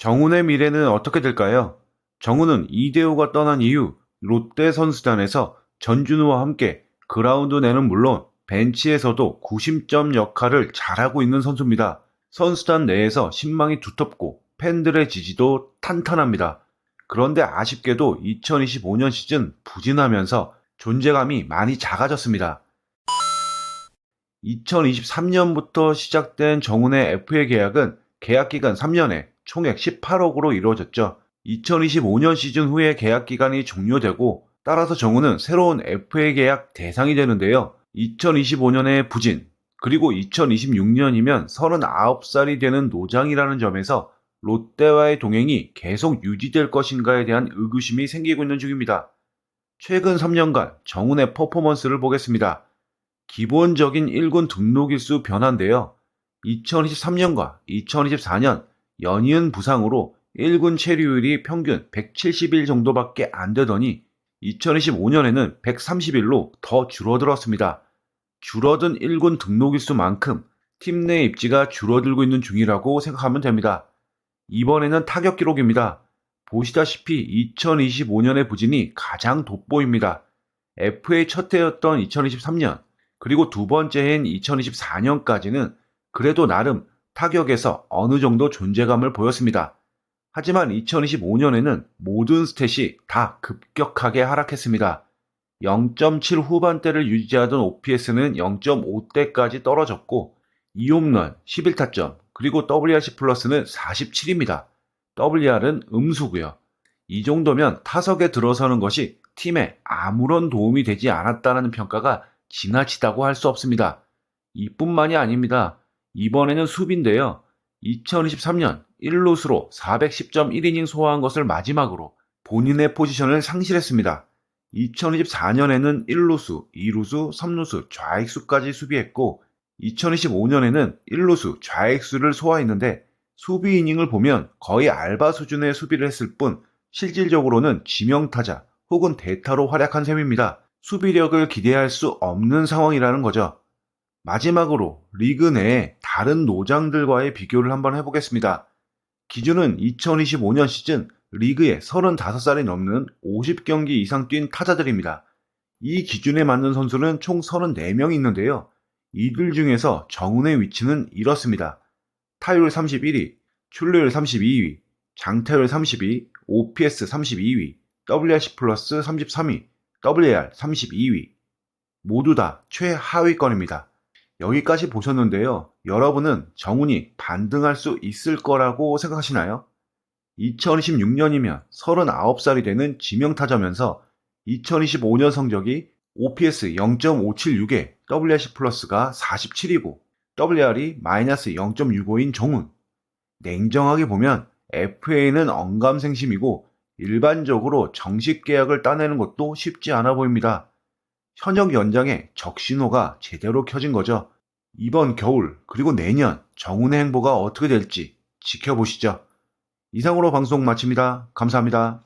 정훈의 미래는 어떻게 될까요? 정훈은 이대호가 떠난 이후 롯데 선수단에서 전준우와 함께 그라운드 내는 물론 벤치에서도 구심점 역할을 잘하고 있는 선수입니다. 선수단 내에서 신망이 두텁고 팬들의 지지도 탄탄합니다. 그런데 아쉽게도 2025년 시즌 부진하면서 존재감이 많이 작아졌습니다. 2023년부터 시작된 정훈의 FA 계약은 계약 기간 3년에 총액 18억으로 이루어졌죠. 2025년 시즌 후에 계약 기간이 종료되고 따라서 정훈은 새로운 FA 계약 대상이 되는데요. 2025년에 부진, 그리고 2026년이면 39살이 되는 노장이라는 점에서 롯데와의 동행이 계속 유지될 것인가에 대한 의구심이 생기고 있는 중입니다. 최근 3년간 정훈의 퍼포먼스를 보겠습니다. 기본적인 1군 등록일수 변화인데요. 2023년과 2024년 연이은 부상으로 1군 체류율이 평균 170일 정도밖에 안 되더니 2025년에는 130일로 더 줄어들었습니다. 줄어든 1군 등록일수만큼 팀 내 입지가 줄어들고 있는 중이라고 생각하면 됩니다. 이번에는 타격 기록입니다. 보시다시피 2025년의 부진이 가장 돋보입니다. FA 첫 해였던 2023년, 그리고 두 번째 해인 2024년까지는 그래도 나름 타격에서 어느 정도 존재감을 보였습니다. 하지만 2025년에는 모든 스탯이 다 급격하게 하락했습니다. 0.7 후반대를 유지하던 OPS는 0.5대까지 떨어졌고 2홈런 11타점 그리고 WRC 플러스는 47입니다. WR은 음수고요. 이 정도면 타석에 들어서는 것이 팀에 아무런 도움이 되지 않았다는 평가가 지나치다고 할 수 없습니다. 이뿐만이 아닙니다. 이번에는 수비인데요. 2023년 1루수로 410.1이닝 소화한 것을 마지막으로 본인의 포지션을 상실했습니다. 2024년에는 1루수, 2루수, 3루수, 좌익수까지 수비했고 2025년에는 1루수, 좌익수를 소화했는데 수비 이닝을 보면 거의 알바 수준의 수비를 했을 뿐 실질적으로는 지명타자 혹은 대타로 활약한 셈입니다. 수비력을 기대할 수 없는 상황이라는 거죠. 마지막으로 리그 내에 다른 노장들과의 비교를 한번 해보겠습니다. 기준은 2025년 시즌 리그에 35살이 넘는 50경기 이상 뛴 타자들입니다. 이 기준에 맞는 선수는 총 34명 있는데요. 이들 중에서 정훈의 위치는 이렇습니다. 타율 31위, 출루율 32위, 장타율 32, OPS 32위, WRC 플러스 33위, WR 32위. 모두 다 최하위권입니다. 여기까지 보셨는데요. 여러분은 정훈이 반등할 수 있을 거라고 생각하시나요? 2026년이면 39살이 되는 지명타자면서 2025년 성적이 OPS 0.576에 WRC 플러스가 47이고 WR이 마이너스 0.65인 정훈. 냉정하게 보면 FA는 언감생심이고 일반적으로 정식 계약을 따내는 것도 쉽지 않아 보입니다. 현역 연장에 적신호가 제대로 켜진 거죠. 이번 겨울 그리고 내년 정훈의 행보가 어떻게 될지 지켜보시죠. 이상으로 방송 마칩니다. 감사합니다.